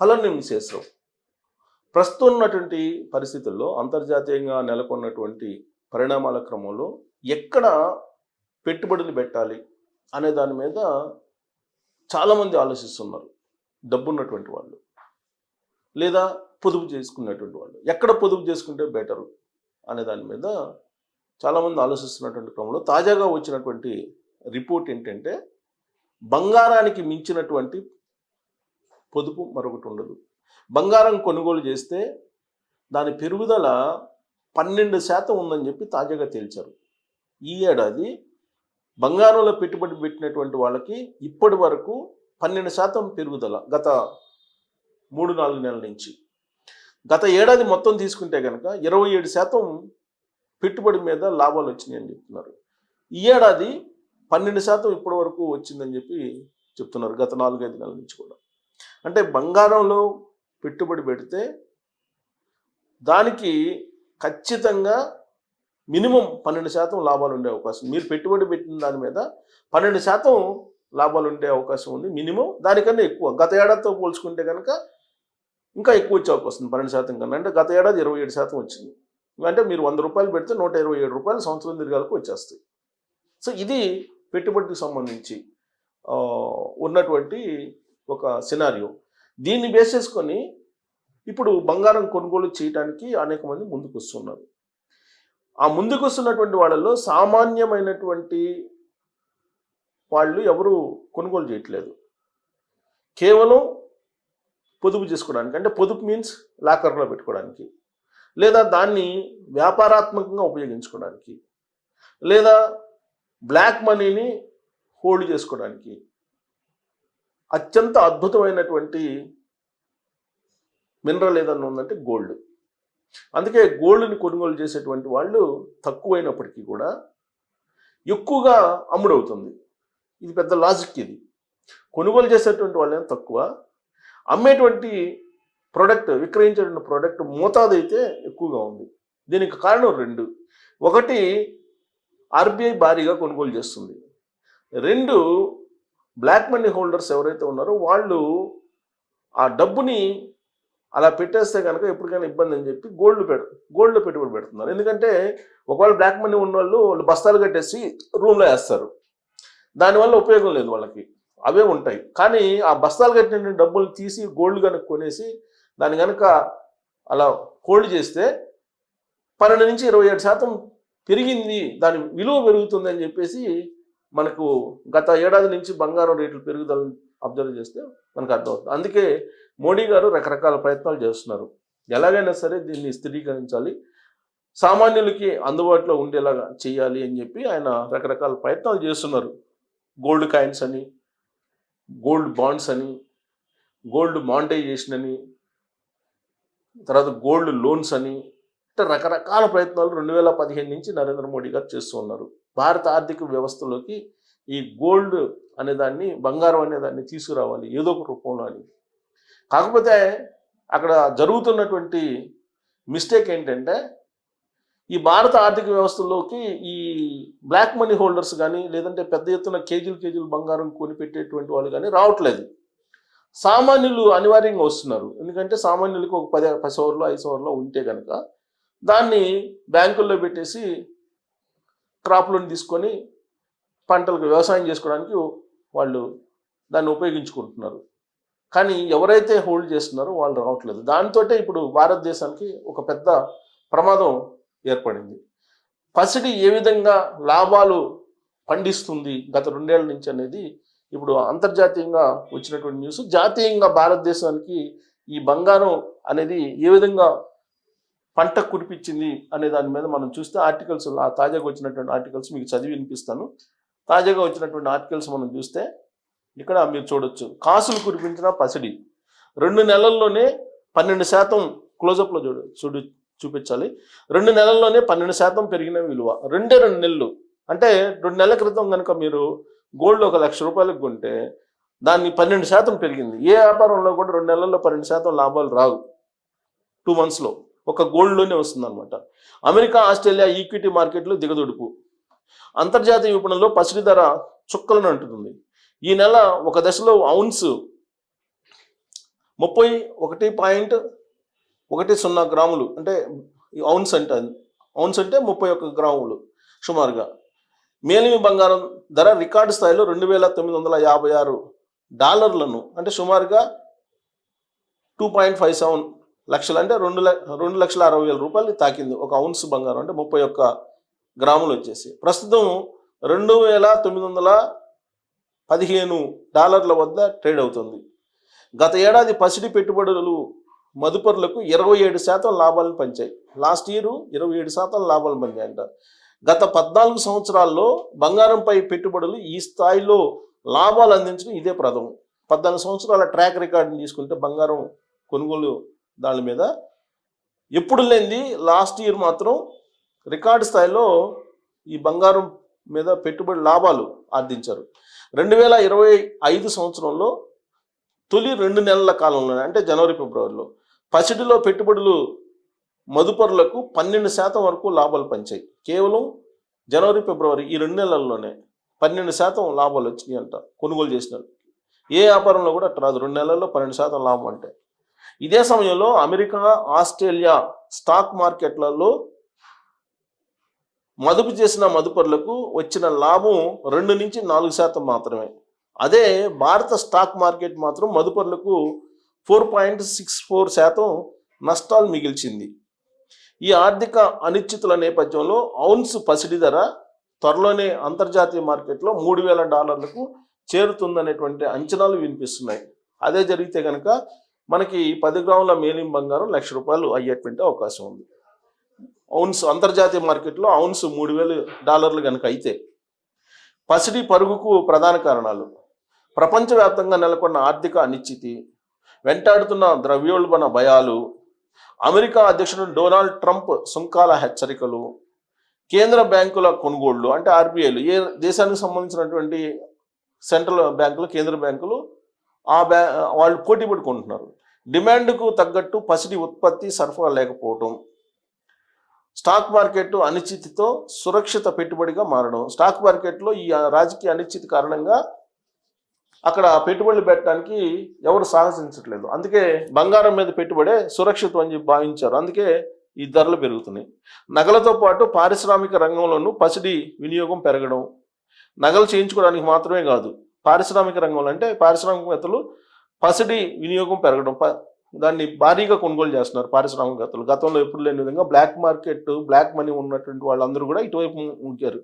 కలర్ని చేస్తాం ప్రస్తుతం ఉన్నటువంటి పరిస్థితుల్లో అంతర్జాతీయంగా నెలకొన్నటువంటి పరిణామాల క్రమంలో ఎక్కడ పెట్టుబడులు పెట్టాలి అనే దాని మీద చాలామంది ఆలోచిస్తున్నారు. డబ్బున్నటువంటి వాళ్ళు. లేదా పొదుపు చేసుకున్నటువంటి వాళ్ళు. ఎక్కడ పొదుపు చేసుకుంటే బెటరు అనే దాని మీద చాలామంది ఆలోచిస్తున్నటువంటి క్రమంలో తాజాగా వచ్చినటువంటి రిపోర్ట్ ఏంటంటే బంగారానికి మించినటువంటి పొదుపు మరొకటి ఉండదు. బంగారం కొనుగోలు చేస్తే దాని పెరుగుదల పన్నెండు శాతం ఉందని చెప్పి తాజాగా తేల్చారు. ఈ ఏడాది బంగారంలో పెట్టుబడి పెట్టినటువంటి వాళ్ళకి ఇప్పటి వరకు పన్నెండు శాతం పెరుగుదల గత మూడు నాలుగు నెలల నుంచి. గత ఏడాది మొత్తం తీసుకుంటే కనుక ఇరవై ఏడు శాతం పెట్టుబడి మీద లాభాలు వచ్చినాయని చెప్తున్నారు. ఈ ఏడాది పన్నెండు శాతం ఇప్పటి వరకు వచ్చిందని చెప్పి చెప్తున్నారు గత నాలుగైదు నెలల నుంచి కూడా. అంటే బంగారంలో పెట్టుబడి పెడితే దానికి ఖచ్చితంగా మినిమం పన్నెండు శాతం లాభాలు ఉండే అవకాశం. మీరు పెట్టుబడి పెట్టిన దాని మీద పన్నెండు శాతం లాభాలు ఉండే అవకాశం ఉంది. మినిమం దానికన్నా ఎక్కువ. గత ఏడాదితో పోల్చుకుంటే కనుక ఇంకా ఎక్కువ వచ్చే అవకాశం ఉంది పన్నెండు శాతం కన్నా. అంటే గత ఏడాది ఇరవై ఏడు శాతం వచ్చింది. అంటే మీరు వంద రూపాయలు పెడితే నూట ఇరవై ఏడు రూపాయలు సంవత్సరం తిరగాలకు వచ్చేస్తాయి. సో ఇది పెట్టుబడికి సంబంధించి ఉన్నటువంటి ఒక సినారియో దీన్ని బేస్ చేసుకొని ఇప్పుడు బంగారం కొనుగోలు చేయడానికి అనేక మంది ముందుకు వస్తున్నారు ఆ ముందుకు వస్తున్నటువంటి వాళ్ళలో సామాన్యమైనటువంటి వాళ్ళు ఎవరు కొనుగోలు చేయట్లేదు. కేవలం పొదుపు చేసుకోవడానికి అంటే పొదుపు మీన్స్ లాకర్లో పెట్టుకోవడానికి లేదా దాన్ని వ్యాపారాత్మకంగా ఉపయోగించుకోవడానికి లేదా బ్లాక్ మనీని హోల్డ్ చేసుకోవడానికి అత్యంత అద్భుతమైనటువంటి మినరల్ ఏదన్నా ఉందంటే గోల్డ్ అందుకే గోల్డ్ని కొనుగోలు చేసేటువంటి వాళ్ళు తక్కువైనప్పటికీ కూడా ఎక్కువగా అమ్ముడవుతుంది. ఇది పెద్ద లాజిక్ ఇది. కొనుగోలు చేసేటువంటి వాళ్ళేం తక్కువ. అమ్మేటువంటి ప్రోడక్ట్ విక్రయించేటువంటి ప్రోడక్ట్ మోతాదు అయితే ఎక్కువగా ఉంది. దీనికి కారణం రెండు. ఒకటి ఆర్బీఐ భారీగా కొనుగోలు చేస్తుంది. రెండు బ్లాక్ మనీ హోల్డర్స్ ఎవరైతే ఉన్నారో వాళ్ళు ఆ డబ్బుని అలా పెట్టేస్తే కనుక ఎప్పటికైనా ఇబ్బంది అని చెప్పి గోల్డ్ పెడ గోల్డ్లో పెట్టుబడి పెడుతున్నారు. ఎందుకంటే ఒకవేళ బ్లాక్ మనీ ఉన్న వాళ్ళు వాళ్ళు బస్తాలు కట్టేసి రూమ్లో వేస్తారు. దానివల్ల ఉపయోగం లేదు వాళ్ళకి. అవే ఉంటాయి. కానీ ఆ బస్తాలు కట్టిన డబ్బులు తీసి గోల్డ్ కనుక కొనేసి దాన్ని కనుక అలా హోల్డ్ చేస్తే పన్నెండు నుంచి ఇరవై ఏడు శాతం పెరిగింది. దాని విలువ పెరుగుతుంది అని చెప్పేసి మనకు గత ఏడాది నుంచి బంగారం రేట్లు పెరుగుదల అబ్జర్వ్ చేస్తే మనకు అర్థమవుతుంది. అందుకే మోడీ గారు రకరకాల ప్రయత్నాలు చేస్తున్నారు. ఎలాగైనా సరే దీన్ని స్థిరీకరించాలి. సామాన్యులకి అందుబాటులో ఉండేలాగా చేయాలి అని చెప్పి ఆయన రకరకాల ప్రయత్నాలు చేస్తున్నారు. గోల్డ్ కాయిన్స్ అని గోల్డ్ బాండ్స్ అని గోల్డ్ మానిటైజేషన్ అని తర్వాత గోల్డ్ లోన్స్ అని అంటే రకరకాల ప్రయత్నాలు రెండు వేల పదిహేను నుంచి నరేంద్ర మోడీ గారు చేస్తూ ఉన్నారు. భారత ఆర్థిక వ్యవస్థలోకి ఈ గోల్డ్ అనే దాన్ని బంగారం అనే దాన్ని తీసుకురావాలి ఏదో ఒక రూపంలో అని. కాకపోతే అక్కడ జరుగుతున్నటువంటి మిస్టేక్ ఏంటంటే ఈ భారత ఆర్థిక వ్యవస్థలోకి ఈ బ్లాక్ మనీ హోల్డర్స్ కానీ లేదంటే పెద్ద ఎత్తున కేజీలు కేజీలు బంగారం కొనిపెట్టేటువంటి వాళ్ళు కానీ రావట్లేదు. సామాన్యులు అనివార్యంగా వస్తున్నారు. ఎందుకంటే సామాన్యులకు ఒక పది పది సవర్లో ఐదు సవర్లో ఉంటే కనుక దాన్ని బ్యాంకుల్లో పెట్టేసి క్రాప్ లోన్ తీసుకొని పంటలకు వ్యవసాయం చేసుకోవడానికి వాళ్ళు దాన్ని ఉపయోగించుకుంటున్నారు. కానీ ఎవరైతే హోల్డ్ చేస్తున్నారో వాళ్ళు రావట్లేదు. దాంతో ఇప్పుడు భారతదేశానికి ఒక పెద్ద ప్రమాదం ఏర్పడింది. పసిడి ఏ విధంగా లాభాలు పండిస్తుంది గత రెండేళ్ళ నుంచి అనేది ఇప్పుడు అంతర్జాతీయంగా వచ్చినటువంటి న్యూస్. జాతీయంగా భారతదేశానికి ఈ బంగారం అనేది ఏ విధంగా పంట కురిపించింది అనే దాని మీద మనం చూస్తే ఆర్టికల్స్ తాజాగా వచ్చినటువంటి ఆర్టికల్స్ మీకు చదివి వినిపిస్తాను. తాజాగా వచ్చినటువంటి ఆర్టికల్స్ మనం చూస్తే ఇక్కడ మీరు చూడొచ్చు. కాసులు కురిపించిన పసిడి. రెండు నెలల్లోనే పన్నెండు శాతం క్లోజప్లో చూడ చూడు చూపించాలి. రెండు నెలల్లోనే పన్నెండు శాతం పెరిగిన విలువ. రెండే రెండు నెలలు. అంటే రెండు నెలల క్రితం కనుక మీరు గోల్డ్ ఒక లక్ష రూపాయలకు కొంటే దాన్ని పన్నెండు శాతం పెరిగింది. ఏ వ్యాపారంలో కూడా రెండు నెలల్లో పన్నెండు శాతం లాభాలు రావు. టూ మంత్స్లో ఒక గోల్డ్లోనే వస్తుందన్నమాట. అమెరికా ఆస్ట్రేలియా ఈక్విటీ మార్కెట్లు దిగదొడుపు అంతర్జాతీయ విపణంలో పసిడి ధర చుక్కలను అంటుతుంది. ఈ నెల ఒక దశలో ఔన్స్ ముప్పై ఒకటి పాయింట్ ఒకటి సున్నా గ్రాములు అంటే ఔన్స్ అంటే ఔన్స్ అంటే ముప్పై ఒక్క గ్రాములు సుమారుగా. మేలిమి బంగారం ధర రికార్డు స్థాయిలో రెండు వేల తొమ్మిది వందల యాభై ఆరు డాలర్లను అంటే సుమారుగా టూ పాయింట్ ఫైవ్ సెవెన్ లక్షలు అంటే రెండు రెండు లక్షల అరవై వేల రూపాయలు తాకింది. ఒక ఔన్స్ బంగారం అంటే ముప్పై ఒక్క గ్రాములు వచ్చేసి. ప్రస్తుతం రెండు వేల తొమ్మిది వందల పదిహేను డాలర్ల వద్ద ట్రేడ్ అవుతుంది. గత ఏడాది పసిడి పెట్టుబడులు మదుపరులకు ఇరవై ఏడు శాతం లాభాలను పంచాయి. లాస్ట్ ఇయర్ ఇరవై ఏడు శాతం లాభాలు పంచాయంట. గత పద్నాలుగు సంవత్సరాల్లో బంగారంపై పెట్టుబడులు ఈ స్థాయిలో లాభాలు అందించడం ఇదే ప్రథమం. పద్నాలుగు సంవత్సరాల ట్రాక్ రికార్డుని తీసుకుంటే బంగారం కొనుగోలు దాని మీద. ఎప్పుడు లేనిది లాస్ట్ ఇయర్ మాత్రం రికార్డు స్థాయిలో ఈ బంగారం మీద పెట్టుబడి లాభాలు ఆర్జించారు. రెండు వేల ఇరవై ఐదు సంవత్సరంలో తొలి రెండు నెలల కాలంలోనే అంటే జనవరి ఫిబ్రవరిలో పసిడిలో పెట్టుబడులు మదుపరులకు పన్నెండు శాతం వరకు లాభాలు పంచాయి. కేవలం జనవరి ఫిబ్రవరి ఈ రెండు నెలల్లోనే పన్నెండు శాతం లాభాలు వచ్చినాయి అంట కొనుగోలు చేసిన ఏ వ్యాపారంలో కూడా అట్లా రాదు. రెండు నెలల్లో పన్నెండు శాతం లాభం అంటే. ఇదే సమయంలో అమెరికా ఆస్ట్రేలియా స్టాక్ మార్కెట్లలో మదుపు చేసిన మదుపరులకు వచ్చిన లాభం రెండు నుంచి నాలుగు శాతం మాత్రమే. అదే భారత స్టాక్ మార్కెట్ మాత్రం మదుపరులకు ఫోర్ పాయింట్ సిక్స్ ఫోర్ శాతం నష్టాలు మిగిల్చింది. ఈ ఆర్థిక అనిశ్చితుల నేపథ్యంలో ఔన్స్ పసిడి ధర త్వరలోనే అంతర్జాతీయ మార్కెట్లో మూడు వేల డాలర్లకు చేరుతుందనేటువంటి అంచనాలు వినిపిస్తున్నాయి. అదే జరిగితే కనుక మనకి పది గ్రాముల మేలిం బంగారం లక్ష రూపాయలు అయ్యేటువంటి అవకాశం ఉంది. ఔన్స్ అంతర్జాతీయ మార్కెట్లో ఔన్స్ మూడు వేలు డాలర్లు కనుక అయితే పసిడి పరుగుకు ప్రధాన కారణాలు. ప్రపంచవ్యాప్తంగా నెలకొన్న ఆర్థిక అనిశ్చితి వెంటాడుతున్న ద్రవ్యోల్బణ భయాలు అమెరికా అధ్యక్షుడు డొనాల్డ్ ట్రంప్ సుంకాల హెచ్చరికలు కేంద్ర బ్యాంకుల కొనుగోళ్ళు అంటే ఆర్బీఐలు. ఏ దేశానికి సంబంధించినటువంటి సెంట్రల్ బ్యాంకులు కేంద్ర బ్యాంకులు ఆ బ్యా వాళ్ళు పోటీ పడుకుంటున్నారు డిమాండ్కు తగ్గట్టు పసిడి ఉత్పత్తి సరఫరా లేకపోవడం స్టాక్ మార్కెట్ అనిశ్చితితో సురక్షిత పెట్టుబడిగా మారడం. స్టాక్ మార్కెట్లో ఈ రాజకీయ అనిశ్చితి కారణంగా అక్కడ పెట్టుబడులు పెట్టడానికి ఎవరు సాహసించట్లేదు. అందుకే బంగారం మీద పెట్టుబడే సురక్షితం అని భావించారు. అందుకే ఈ ధరలు పెరుగుతున్నాయి. నగలతో పాటు పారిశ్రామిక రంగంలోనూ పసిడి వినియోగం పెరగడం నగలు చేయించుకోవడానికి మాత్రమే కాదు పారిశ్రామిక రంగంలో అంటే పారిశ్రామికవేత్తలు పసిడి వినియోగం పెరగడం ప- దాన్ని భారీగా కొనుగోలు చేస్తున్నారు పారిశ్రామికవేత్తలు. గతంలో ఎప్పుడు లేని విధంగా బ్లాక్ మార్కెట్ బ్లాక్ మనీ ఉన్నటువంటి వాళ్ళందరూ కూడా ఇటువైపు ఉంచారు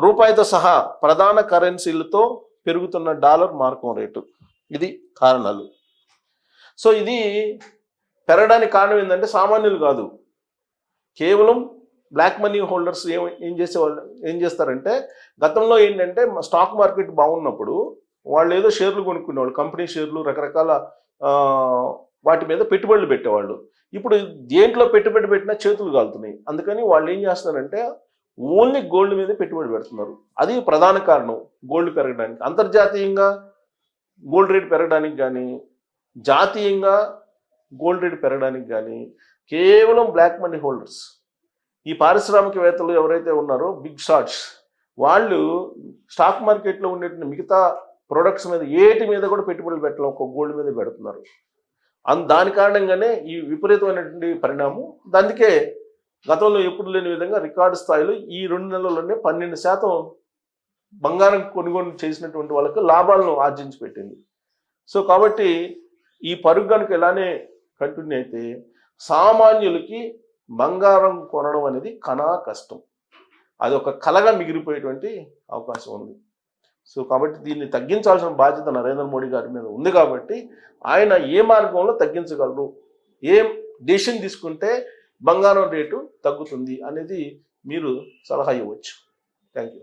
రూపాయితో సహా ప్రధాన కరెన్సీలతో పెరుగుతున్న డాలర్ మార్కం రేటు. ఇది కారణాలు. సో ఇది పెరగడానికి కారణం ఏంటంటే సామాన్యులు కాదు. కేవలం బ్లాక్ మనీ హోల్డర్స్ ఏం ఏం చేసేవాళ్ళు ఏం చేస్తారంటే గతంలో ఏంటంటే స్టాక్ మార్కెట్ బాగున్నప్పుడు వాళ్ళు ఏదో షేర్లు కొనుక్కునేవాళ్ళు కంపెనీ షేర్లు రకరకాల వాటి మీద పెట్టుబడులు పెట్టేవాళ్ళు. ఇప్పుడు దేంట్లో పెట్టుబడి పెట్టినా చేతులు కాలుతున్నాయి. అందుకని వాళ్ళు ఏం చేస్తున్నారంటే ఓన్లీ గోల్డ్ మీద పెట్టుబడి పెడుతున్నారు. అది ప్రధాన కారణం గోల్డ్ పెరగడానికి. అంతర్జాతీయంగా గోల్డ్ రేట్ పెరగడానికి కానీ జాతీయంగా గోల్డ్ రేట్ పెరగడానికి కానీ కేవలం బ్లాక్ మనీ హోల్డర్స్. ఈ పారిశ్రామికవేత్తలు ఎవరైతే ఉన్నారో బిగ్ షాట్స్ వాళ్ళు స్టాక్ మార్కెట్లో ఉండేటువంటి మిగతా ప్రొడక్ట్స్ మీద ఏటి మీద కూడా పెట్టుబడులు పెట్టడం ఒక గోల్డ్ మీద పెడుతున్నారు. అన్ దాని కారణంగానే ఈ విపరీతమైనటువంటి పరిణామం. అందుకే గతంలో ఎప్పుడు లేని విధంగా రికార్డు స్థాయిలో ఈ రెండు నెలల్లోనే పన్నెండు శాతం బంగారం కొనుగోలు చేసినటువంటి వాళ్ళకి లాభాలను ఆర్జించి పెట్టింది. సో కాబట్టి ఈ పరుగు కనుక ఇలానే కంటిన్యూ అయితే సామాన్యులకి బంగారం కొనడం అనేది కనా కష్టం. అది ఒక కలగా మిగిలిపోయేటువంటి అవకాశం ఉంది. సో కాబట్టి దీన్ని తగ్గించాల్సిన బాధ్యత నరేంద్ర మోడీ గారి మీద ఉంది కాబట్టి ఆయన ఏ మార్గంలో తగ్గించగలరు? ఏం డెసిషన్ తీసుకుంటే బంగారం రేటు తగ్గుతుంది అనేది మీరు సలహా ఇవ్వచ్చు. Thank you